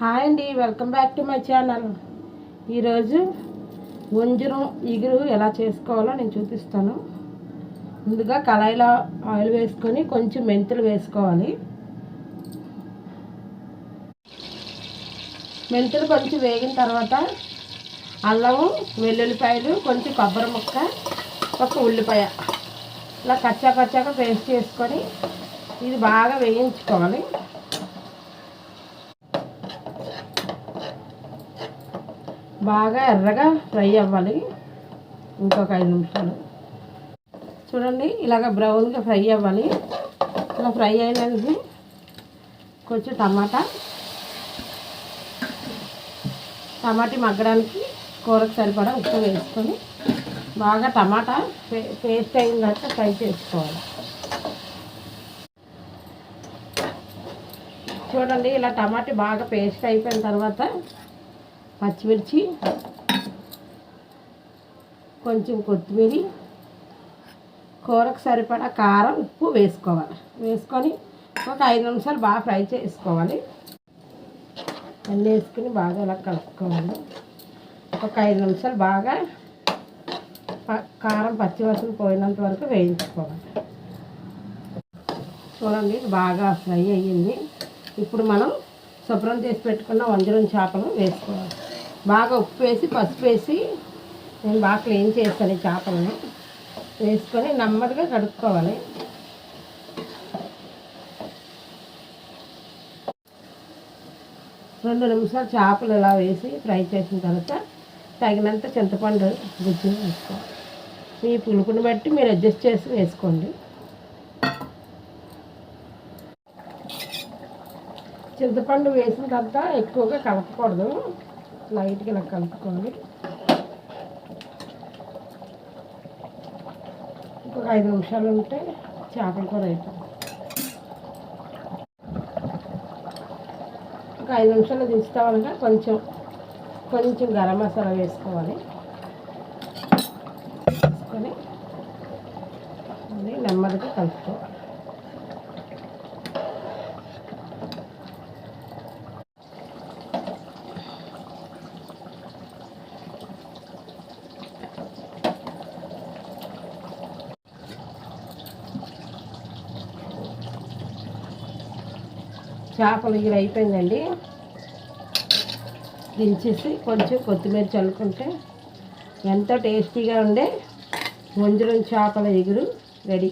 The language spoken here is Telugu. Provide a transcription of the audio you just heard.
హాయ్ అండి welcome back to my channel. ఈరోజు గుంజరం ఇగురు ఎలా చేసుకోవాలో నేను చూపిస్తాను. ముందుగా కళాయిలో ఆయిల్ వేసుకొని కొంచెం మెంతులు వేసుకోవాలి. మెంతులు కొంచెం వేగిన తర్వాత అల్లము వెల్లుల్లిపాయలు కొంచెం కొబ్బరి ముక్క ఒక ఉల్లిపాయ. ఇలా కచ్చా కచ్చాగా పేస్ట్ చేసుకొని ఇది బాగా వేయించుకోవాలి. బాగా ఎర్రగా ఫ్రై అవ్వాలి. ఇంకొక ఐదు నిమిషాలు. చూడండి ఇలాగ బ్రౌన్గా ఫ్రై అవ్వాలి. ఇలా ఫ్రై అయినది కొంచెం టమాటా. టమాటా మగ్గడానికి కూరకు సరిపడా ఉప్పు వేసుకొని బాగా టమాటా పేస్ట్ అయిన తర్వాత ఫ్రై చేసుకోవాలి. చూడండి ఇలా టమాటా బాగా పేస్ట్ అయిపోయిన తర్వాత పచ్చిమిర్చి కొంచెం కొత్తిమీర కూరకు సరిపడా కారం ఉప్పు వేసుకోవాలి. వేసుకొని ఒక ఐదు నిమిషాలు బాగా ఫ్రై చేసుకోవాలి. అన్నీ వేసుకుని బాగా ఇలా కలుపుకోవాలి. ఒక ఐదు నిమిషాలు బాగా కారం పచ్చివాసన పోయినంత వరకు వేయించుకోవాలి. చూడండి బాగా ఫ్రై అయ్యింది. ఇప్పుడు మనం శుభ్రం చేసి పెట్టుకున్న వంజరం చేపలు వేసుకోవాలి. బాగా ఉప్పు వేసి పసుపు వేసి నేను బాగా క్లీన్ చేస్తాను ఈ చేపలను. వేసుకొని నెమ్మదిగా కడుక్కోవాలి. రెండు నిమిషాలు చేపలు ఇలా వేసి ఫ్రై చేసిన తర్వాత తగినంత చింతపండు గుజ్జుని వేసుకోవాలి. మీ పులుపుని బట్టి మీరు అడ్జస్ట్ చేసి వేసుకోండి. చింతపండు వేసిన తర్వాత ఎక్కువగా కలపకూడదు. లైట్గా ఇలా కలుపుకోవాలి ఇంకొక ఐదు నిమిషాలు ఉంటే చేపల కూర అయిపోతుంది. ఒక ఐదు నిమిషాలు దించుతామనగా కొంచెం కొంచెం గరం మసాలా వేసుకోవాలి. వేసుకొని నెమ్మదిగా కలుపుకోవాలి. చేపలు ఇవి అయిపోయిందండి. దించేసి కొంచెం కొత్తిమీర చల్లుకుంటే ఎంతో టేస్టీగా ఉండే వంజరం చేపల ఎగురు రెడీ.